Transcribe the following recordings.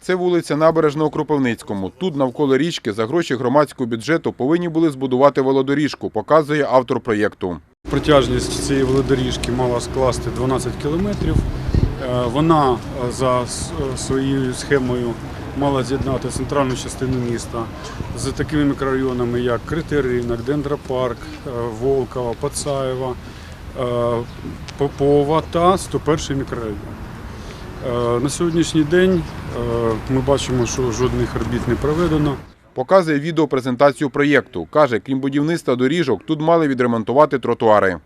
Це вулиця Набережна у Кропивницькому. Тут навколо річки за гроші громадського бюджету повинні були збудувати велодоріжку, показує автор проєкту. Протяжність цієї велодоріжки мала скласти 12 кілометрів. Е, Вона е, за е, своєю схемою мала з'єднати центральну частину міста з такими мікрорайонами, як Критий Дендропарк, Волкова, Пацаєва, Попова та 101 мікрорайон. Е, На сьогоднішній день е, ми бачимо, що жодних робіт не проведено. Показує відеопрезентацію проєкту. Каже, крім будівництва доріжок, тут мали відремонтувати тротуари.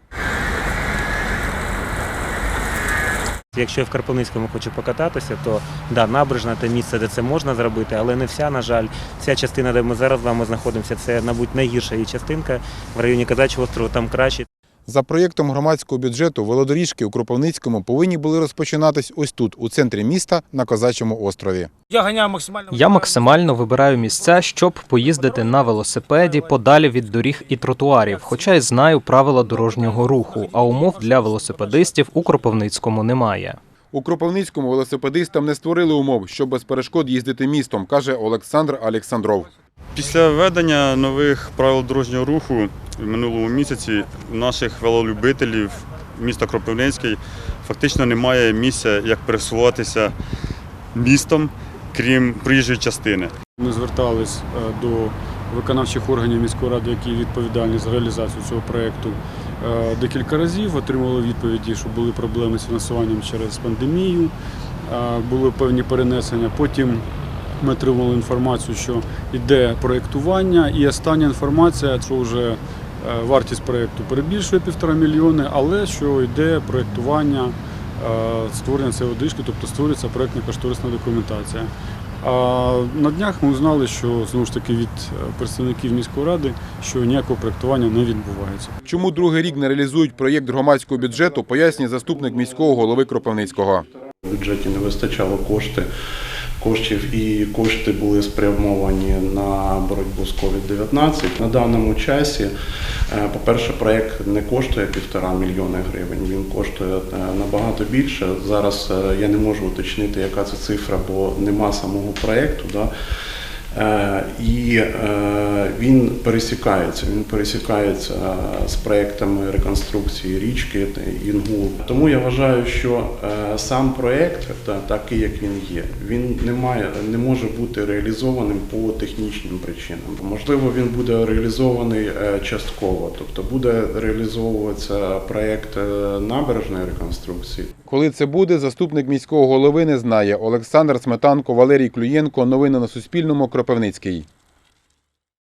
Якщо я в Карпивницькому хочу покататися, то да, набережна це місце, де це можна зробити, але не вся, на жаль. Ця частина, де ми зараз з вами знаходимося, це, мабуть, найгірша її частинка. В районі Казачого острову там краще. За проєктом громадського бюджету велодоріжки у Кропивницькому повинні були розпочинатись ось тут, у центрі міста, на Козачому острові. Я ганяю максимально. Я максимально вибираю місця, щоб поїздити на велосипеді подалі від доріг і тротуарів, хоча й знаю правила дорожнього руху, а умов для велосипедистів у Кропивницькому немає. У Кропивницькому велосипедистам не створили умов, щоб без перешкод їздити містом, каже Олександр Олександров. Після введення нових правил дорожнього руху в минулому місяці наших велолюбителів міста Кропивницький фактично немає місця, як пересуватися містом, крім проїжджої частини. Ми звертались е, до виконавчих органів міської ради, які відповідальні за реалізацію цього проєкту е, декілька разів. Отримали відповіді, що були проблеми з фінансуванням через пандемію, е, були певні перенесення. Потім ми отримали інформацію, що йде проєктування, і остання інформація, що вже вартість проєкту перебільшує півтора мільйони, але що йде проєктування е, створення цієї дишки, тобто створюється проєктна кошторисна документація. А на днях ми узнали, що знову ж таки від е, представників міської ради, що ніякого проєктування не відбувається. Чому другий рік не реалізують проєкт громадського бюджету, пояснює заступник міського голови Кропивницького. В бюджеті не вистачало кошти, коштів і кошти були спрямовані на боротьбу з COVID-19. На даному часі, е, по-перше, проєкт не коштує півтора мільйони гривень, він коштує е, набагато більше. Зараз е, я не можу уточнити, яка це цифра, бо нема самого проєкту. Да? Е, І е, він пересікається. Він пересікається е, з проектами реконструкції річки Інгул. Тому я вважаю, що сам проект, та- такий як він є, він не має не може бути реалізованим по технічним причинам. Можливо, він буде реалізований частково, тобто буде реалізовуватися проект набережної реконструкції. Коли це буде, заступник міського голови не знає. Олександр Сметанко, Валерій Клюєнко. Новини на Суспільному. Кропивницький.